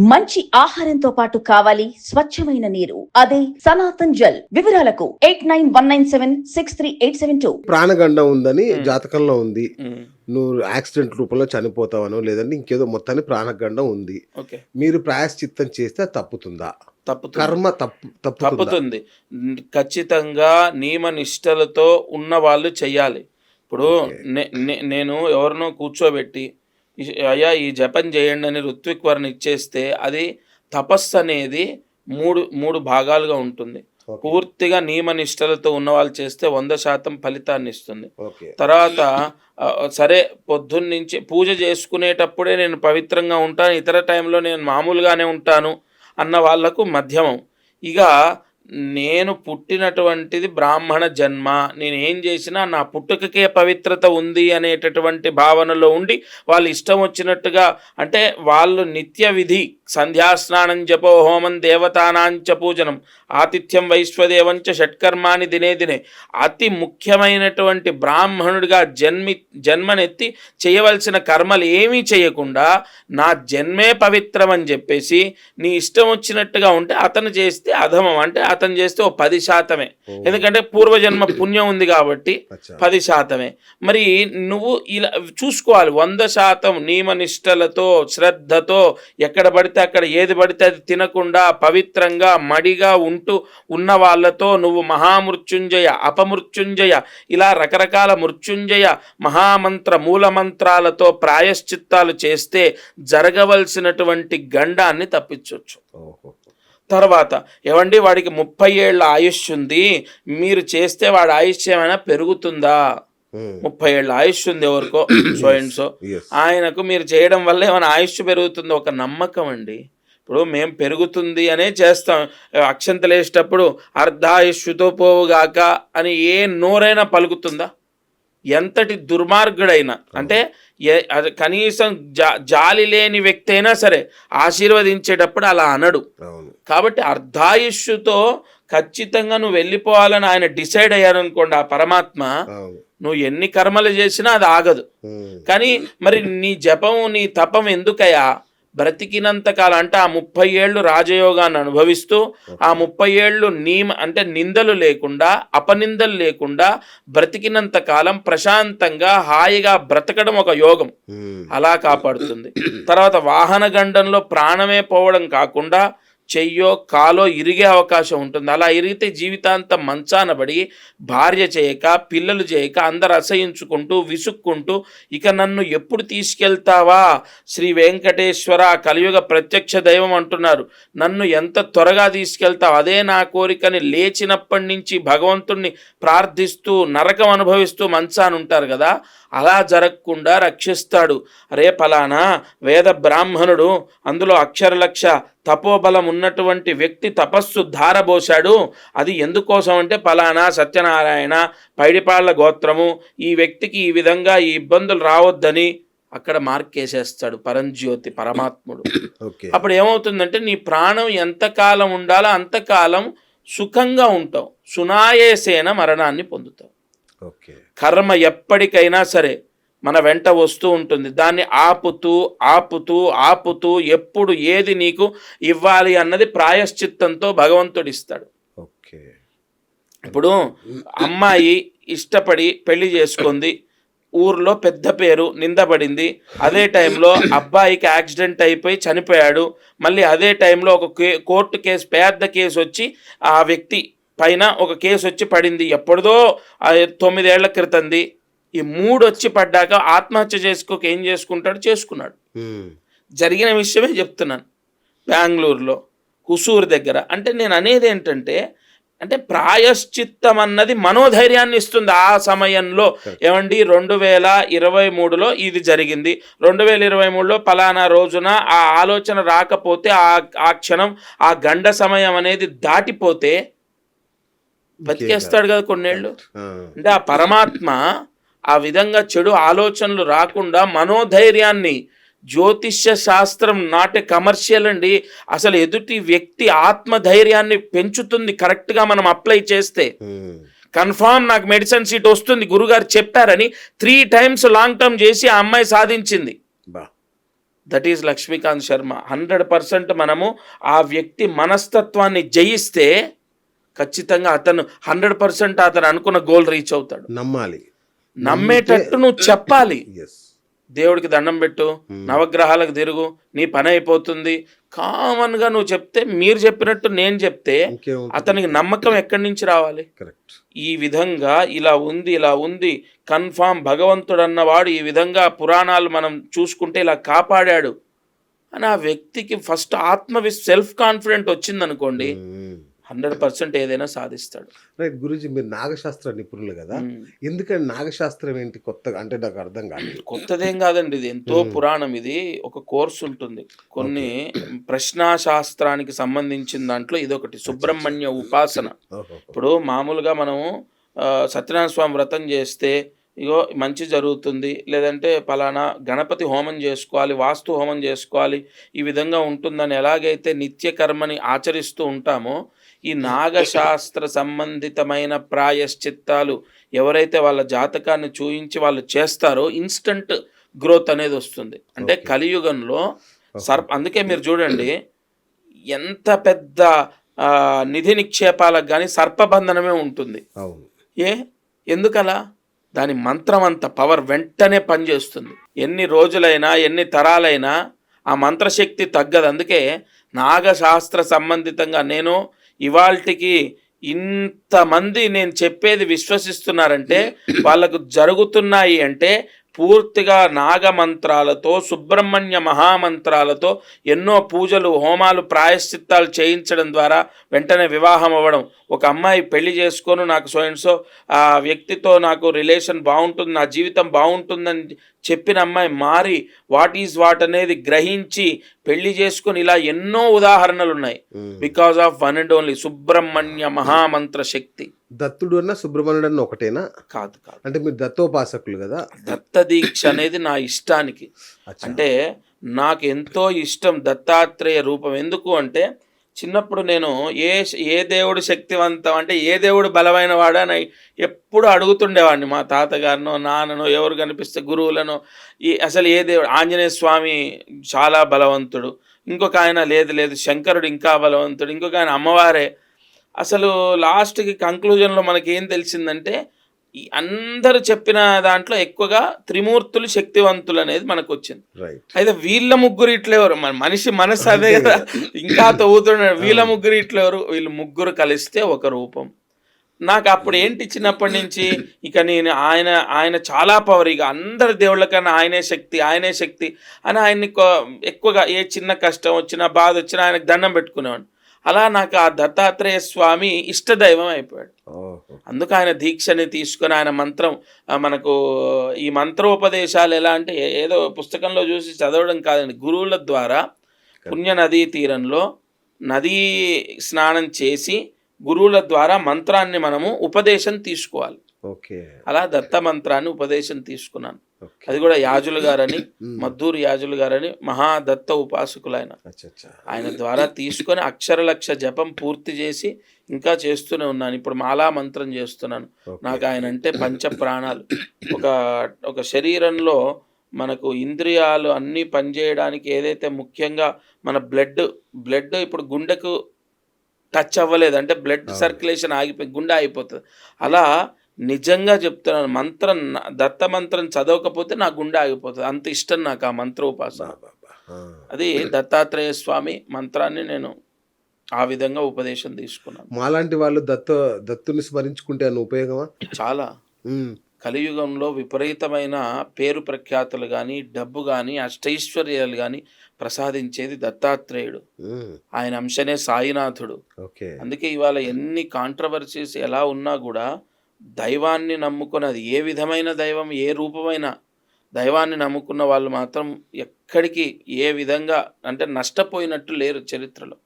మంచి ఆహారంతో పాటు కావాలి స్వచ్ఛమైన నీరు. అదే సనాతన్ జల్. వివరాలకు eight nine one nine seven six three eight seven two. ప్రాణగండం ఉందని. జాతకంలో ఉంది. నువ్వు యాక్సిడెంట్ రూపంలో చనిపోతావనో లేదంటే ఇంకేదో మొత్తాన్ని ప్రాణగండం ఉంది. ఓకే. మీరు ప్రాయశ్చిత్తం చేస్తే తప్పుతుందా? కర్మ తప్పు తప్పుతుందా? ఖచ్చితంగా నియమ నిష్టలతో ఉన్న వాళ్ళు చెయ్యాలి ఇప్పుడు నేను ఎవరినో కూర్చోబెట్టి "ఈ- అయ్యా ఈ జపం చేయండి అని ఋత్విక్ వర్ణ ఇచ్చేస్తే అది తపస్సు అనేది మూడు మూడు భాగాలుగా ఉంటుంది. పూర్తిగా నియమ నిష్టలతో ఉన్న వాళ్ళు చేస్తే వంద శాతం ఫలితాన్ని ఇస్తుంది. తర్వాత సరే పొద్దున్న నుంచి పూజ చేసుకునేటప్పుడే నేను పవిత్రంగా ఉంటాను ఇతర టైంలో నేను మామూలుగానే ఉంటాను అన్న వాళ్ళకు మధ్యమం. ఇక నేను పుట్టినటువంటిది బ్రాహ్మణ జన్మ. నేను ఏం చేసినా నా పుట్టుకకే పవిత్రత ఉంది అనేటటువంటి భావనలో ఉండి వాళ్ళు ఇష్టం వచ్చినట్టుగా అంటే వాళ్ళు నిత్య విధి సంధ్యాస్నానం జపో హోమం దేవతానాంచ పూజనం ఆతిథ్యం వైశ్వదేవంచ షట్కర్మాని దినే దినే. అతి ముఖ్యమైనటువంటి బ్రాహ్మణుడిగా జన్మి జన్మనెత్తి చేయవలసిన కర్మలు ఏమీ చేయకుండా నా జన్మే పవిత్రం అని చెప్పేసి నీ ఇష్టం వచ్చినట్టుగా ఉంటే అతను చేస్తే అధమం. అంటే అతను చేస్తే ఓ పది శాతమే. ఎందుకంటే పూర్వజన్మ పుణ్యం ఉంది కాబట్టి. పది శాతమే మరి నువ్వు ఇలా చూసుకోవాలి వంద శాతం నియమ నిష్టలతో శ్రద్ధతో ఎక్కడ పడితే అక్కడ ఏది పడితే అది తినకుండా పవిత్రంగా మడిగా ఉంటూ ఉన్న వాళ్ళతో నువ్వు మహామృత్యుంజయ అపమృత్యుంజయ ఇలా రకరకాల మృత్యుంజయ మహామంత్ర మూలమంత్రాలతో ప్రాయశ్చిత్తాలు చేస్తే జరగవలసినటువంటి గండాన్ని తప్పించవచ్చు ఓహో. తర్వాత ఏమండి వాడికి ముప్పై ఏళ్ళ ఆయుష్ ఉంది మీరు చేస్తే వాడి ఆయుష్ ఏమైనా పెరుగుతుందా. ముప్పై ఏళ్ళ ఆయుష్ ఉంది ఎవరికో? So and so. ఆయనకు మీరు చేయడం వల్ల ఏమైనా ఆయుష్ పెరుగుతుంది ఒక నమ్మకం అండి. ఇప్పుడు మేము పెరుగుతుంది అనే చేస్తాం. అక్షంతలు వేసేటప్పుడు అర్ధాయుష్యుతో పోవుగాక అని ఏ నోరైనా పలుకుతుందా? ఎంతటి దుర్మార్గుడైనా అంటే కనీసం జా జాలి లేని వ్యక్తి అయినా సరే ఆశీర్వదించేటప్పుడు అలా అనడు. కాబట్టి అర్ధాయుష్యుతో ఖచ్చితంగా నువ్వు వెళ్ళిపోవాలని ఆయన డిసైడ్ అయ్యారనుకోండి ఆ పరమాత్మ నువ్వు ఎన్ని కర్మలు చేసినా అది ఆగదు. కానీ మరి నీ జపం నీ తపం ఎందుకయ్యా? బ్రతికినంత కాలం అంటే ఆ ముప్పై ఏళ్ళు రాజయోగాన్ని అనుభవిస్తూ ఆ ముప్పై ఏళ్ళు నీమ అంటే నిందలు లేకుండా అపనిందలు లేకుండా బ్రతికినంత కాలం ప్రశాంతంగా హాయిగా బ్రతకడం ఒక యోగం. అలా కాపాడుతుంది. తర్వాత వాహన గండంలో ప్రాణమే పోవడం కాకుండా చెయ్యో కాలో ఇరిగే అవకాశం ఉంటుంది. అలా ఇరిగితే జీవితాంతం మంచాన పడి భార్య చేయక పిల్లలు చేయక అందరు అసహించుకుంటూ విసుక్కుంటూ ఇక నన్ను ఎప్పుడు తీసుకెళ్తావా? శ్రీ వెంకటేశ్వర కలియుగ ప్రత్యక్ష దైవం అంటున్నారు. నన్ను ఎంత త్వరగా తీసుకెళ్తావు? అదే నా కోరికని లేచినప్పటి నుంచి భగవంతుణ్ణి ప్రార్థిస్తూ నరకం అనుభవిస్తూ మంచాన ఉంటారు కదా? అలా జరగకుండా రక్షిస్తాడు. రే పలానా వేద బ్రాహ్మణుడు అందులో అక్షరలక్ష తపోబలం ఉన్నటువంటి వ్యక్తి తపస్సు ధారబోశాడు. అది ఎందుకోసం అంటే ఫలానా సత్యనారాయణ పైడిపాళ్ళ గోత్రము ఈ వ్యక్తికి ఈ విధంగా ఈ ఇబ్బందులు రావద్దని అక్కడ మార్కేసేస్తాడు పరంజ్యోతి పరమాత్ముడు. అప్పుడు ఏమవుతుందంటే నీ ప్రాణం ఎంతకాలం ఉండాలో అంతకాలం సుఖంగా ఉంటావు. సునాయేసేన మరణాన్ని పొందుతావు. ఓకే. కర్మ ఎప్పటికైనా సరే మన వెంట వస్తూ ఉంటుంది. దాన్ని ఆపుతూ ఆపుతూ ఆపుతూ ఎప్పుడు ఏది నీకు ఇవ్వాలి అన్నది ప్రాయశ్చిత్తంతో భగవంతుడు ఇస్తాడు ఓకే. ఇప్పుడు అమ్మాయి ఇష్టపడి పెళ్ళి చేసుకుంది. ఊర్లో పెద్ద పేరు నిందబడింది. అదే టైంలో అబ్బాయికి యాక్సిడెంట్ అయిపోయి చనిపోయాడు. మళ్ళీ అదే టైంలో ఒక కోర్టు కేసు పెద్ద కేసు వచ్చి ఆ వ్యక్తి పైన ఒక కేసు వచ్చి పడింది. ఎప్పుడుదో ఆ తొమ్మిదేళ్ళ క్రితంది. ఈ మూడు వచ్చి పడ్డాక ఆత్మహత్య చేసుకోక ఏం చేసుకుంటాడు? చేసుకున్నాడు. జరిగిన విషయమే చెప్తున్నాను. బెంగళూరులో హుసూరు దగ్గర. అంటే నేను అనేది ఏంటంటే అంటే ప్రాయశ్చిత్తం అన్నది మనోధైర్యాన్ని ఇస్తుంది ఆ సమయంలో. ఏమండి? రెండు వేల ఇరవై మూడులో ఇది జరిగింది. రెండు వేల ఇరవై మూడులో పలానా రోజున ఆ ఆలోచన రాకపోతే ఆ ఆ క్షణం ఆ గండ సమయం అనేది దాటిపోతే బతికేస్తాడు కదా కొన్నేళ్ళు. అంటే ఆ పరమాత్మ ఆ విధంగా చెడు ఆలోచనలు రాకుండా మనోధైర్యాన్ని జ్యోతిష్య శాస్త్రం నాట్ కమర్షియల్ అండి. అసలు ఎదుటి వ్యక్తి ఆత్మధైర్యాన్ని పెంచుతుంది కరెక్ట్గా మనం అప్లై చేస్తే. కన్ఫామ్ నాకు మెడిసిన్ సీట్ వస్తుంది గురుగారు చెప్పారని త్రీ టైమ్స్ లాంగ్ టర్మ్ చేసి ఆ అమ్మాయి సాధించింది. బా. That is Lakshmikant Sharma. Hundred percent మనము ఆ వ్యక్తి మనస్తత్వాన్ని జయిస్తే ఖచ్చితంగా అతను హండ్రెడ్ పర్సెంట్ అతను అనుకున్న గోల్ రీచ్ అవుతాడు. నమ్మాలి. నమ్మేటట్టు నువ్వు చెప్పాలి. దేవుడికి దండం పెట్టు నవగ్రహాలకు తిరుగు నీ పని అయిపోతుంది. కామన్గా నువ్వు చెప్తే మీరు చెప్పినట్టు నేను చెప్తే అతనికి నమ్మకం ఎక్కడి నుంచి రావాలి? ఈ విధంగా ఇలా ఉంది ఇలా ఉంది కన్ఫామ్ భగవంతుడు అన్నవాడు ఈ విధంగా పురాణాలు మనం చూసుకుంటే ఇలా కాపాడాడు. అని ఆ వ్యక్తికి ఫస్ట్ ఆత్మవిశ్ సెల్ఫ్ కాన్ఫిడెంట్ వచ్చిందనుకోండి హండ్రెడ్ పర్సెంట్ ఏదైనా సాధిస్తాడు. రైట్ గురుజీ మీరు నాగశాస్త్ర నిపుణులు కదా. ఎందుకంటే నాగశాస్త్రం ఏంటి కొత్తగా? అంటే నాకు అర్థం కాలేదు. కొత్తదేం కాదండి ఇది. ఎంతో పురాణం. ఇది ఒక కోర్సు ఉంటుంది. కొన్ని ప్రశ్నాశాస్త్రానికి సంబంధించిన దాంట్లో ఇదొకటి. సుబ్రహ్మణ్య ఉపాసన. ఇప్పుడు మామూలుగా మనము సత్యనారాయణ స్వామి వ్రతం చేస్తే ఇగో మంచి జరుగుతుంది. లేదంటే పలానా గణపతి హోమం చేసుకోవాలి వాస్తు హోమం చేసుకోవాలి ఈ విధంగా ఉంటుందని ఎలాగైతే నిత్య కర్మని ఆచరిస్తూ ఉంటామో ఈ నాగశాస్త్ర సంబంధితమైన ప్రాయశ్చిత్తాలు ఎవరైతే వాళ్ళ జాతకాన్ని చూయించి వాళ్ళు చేస్తారో ఇన్స్టంట్ గ్రోత్ అనేది వస్తుంది. అంటే. కలియుగంలో సర్ప అందుకే మీరు చూడండి ఎంత పెద్ద నిధి నిక్షేపాలకు కానీ సర్పబంధనమే ఉంటుంది. ఏ? ఎందుకలా? దాని మంత్రం అంత పవర్ వెంటనే పనిచేస్తుంది. ఎన్ని రోజులైనా ఎన్ని తరాలైనా ఆ మంత్రశక్తి తగ్గదు. అందుకే నాగశాస్త్ర సంబంధితంగా నేను ఇవాల్టికి ఇంతమంది నేను చెప్పేది విశ్వసిస్తున్నారంటే వాళ్ళకు జరుగుతున్నాయి అంటే పూర్తిగా నాగమంత్రాలతో సుబ్రహ్మణ్య మహామంత్రాలతో ఎన్నో పూజలు హోమాలు ప్రాయశ్చిత్తాలు చేయించడం ద్వారా వెంటనే వివాహం అవ్వడం. ఒక అమ్మాయి పెళ్ళి చేసుకొని నాకు సో అండ్ సో ఆ వ్యక్తితో నాకు రిలేషన్ బాగుంటుంది నా జీవితం బాగుంటుందని చెప్పిన అమ్మాయి మారి వాట్ ఈజ్ వాట్ అనేది గ్రహించి పెళ్ళి చేసుకొని ఇలా ఎన్నో ఉదాహరణలు ఉన్నాయి. Because of one and only Subrahmanya మహామంత్ర శక్తి. దత్తుడు అన్న సుబ్రహ్మణ్యుడు అన్న ఒకటేనా? కాదు కాదు. అంటే మీరు దత్తోపాసకులు కదా? దత్త దీక్ష అనేది నా ఇష్టానికి. అంటే నాకు ఎంతో ఇష్టం దత్తాత్రేయ రూపం. ఎందుకు అంటే చిన్నప్పుడు నేను ఏ ఏ దేవుడు శక్తివంతం అంటే ఏ దేవుడు బలమైన వాడని ఎప్పుడు అడుగుతుండేవాడిని. మా తాతగారినో నాన్ననో ఎవరు కనిపిస్తే గురువులను ఈ అసలు ఏ దేవుడు ఆంజనేయ స్వామి చాలా బలవంతుడు. ఇంకొక ఆయన లేదు లేదు శంకరుడు ఇంకా బలవంతుడు. ఇంకొక ఆయన అమ్మవారే. అసలు లాస్ట్కి కంక్లూజన్లో మనకేం తెలిసిందంటే ఈ అందరూ చెప్పిన దాంట్లో ఎక్కువగా త్రిమూర్తులు శక్తివంతులు అనేది మనకు వచ్చింది అయితే వీళ్ళ ముగ్గురు ఇట్లెవరు మన మనిషి మనసు అదే కదా. ఇంకా తవ్వుతున్నాడు. వీళ్ళ ముగ్గురు ఇట్లెవరు వీళ్ళు ముగ్గురు కలిస్తే ఒక రూపం. నాకు అప్పుడు ఏంటి చిన్నప్పటి నుంచి? ఇక నేను ఆయన ఆయన చాలా పవర్ ఇక. అందరి దేవుళ్ళ కన్నా ఆయనే శక్తి ఆయనే శక్తి అని ఆయన్ని ఎక్కువగా ఏ చిన్న కష్టం వచ్చినా బాధ వచ్చినా ఆయనకు దండం పెట్టుకునేవాడు. అలా నాకు ఆ దత్తాత్రేయ స్వామి ఇష్టదైవం అయిపోయాడు. అందుకు ఆయన దీక్షని తీసుకొని ఆయన మంత్రం మనకు ఈ మంత్రోపదేశాలు ఎలా అంటే ఏదో పుస్తకంలో చూసి చదవడం కాదండి. గురువుల ద్వారా పుణ్య నదీ తీరంలో నదీ స్నానం చేసి గురువుల ద్వారా మంత్రాన్ని మనము ఉపదేశం తీసుకోవాలి. ఓకే. అలా దత్త మంత్రాన్ని ఉపదేశం తీసుకున్నాను. అది కూడా యాజులు గారని మద్దూరు యాజులు గారని మహాదత్త ఉపాసకులు ఆయన ఆయన ద్వారా తీసుకొని అక్షరలక్ష జపం పూర్తి చేసి ఇంకా చేస్తూనే ఉన్నాను. ఇప్పుడు మాలా మంత్రం చేస్తున్నాను. నాకు ఆయన అంటే పంచ ప్రాణాలు. ఒక ఒక శరీరంలో మనకు ఇంద్రియాలు అన్నీ పనిచేయడానికి ఏదైతే ముఖ్యంగా మన బ్లడ్ బ్లడ్ ఇప్పుడు గుండెకు టచ్ అవ్వలేదు. అంటే బ్లడ్ సర్క్యులేషన్ ఆగిపోయి గుండె ఆగిపోతుంది. అలా నిజంగా చెప్తున్నాను మంత్రం దత్త మంత్రం చదవకపోతే నా గుండె ఆగిపోతుంది అంత ఇష్టం నాకు ఆ మంత్రోపాసన బా. ఆ. అది దత్తాత్రేయ స్వామి మంత్రాన్ని నేను ఆ విధంగా ఉపదేశం తీసుకున్నాను మాలాంటి వాళ్ళు దత్త దత్తుని స్మరించుకుంటే అన్న ఉపయోగమా చాలా. కలియుగంలో విపరీతమైన పేరు ప్రఖ్యాతులు కానీ డబ్బు కానీ అష్టైశ్వర్యాలు కానీ ప్రసాదించేది దత్తాత్రేయుడు. ఆయన అంశనే సాయినాథుడు ఓకే అందుకే ఇవాళ ఎన్ని కాంట్రవర్సీస్ ఎలా ఉన్నా కూడా దైవాన్ని నమ్ముకుని అది ఏ విధమైన దైవం ఏ రూపమైన దైవాన్ని నమ్ముకున్న వాళ్ళు మాత్రం ఎక్కడికి ఏ విధంగా అంటే నష్టపోయినట్టు లేరు చరిత్రలో.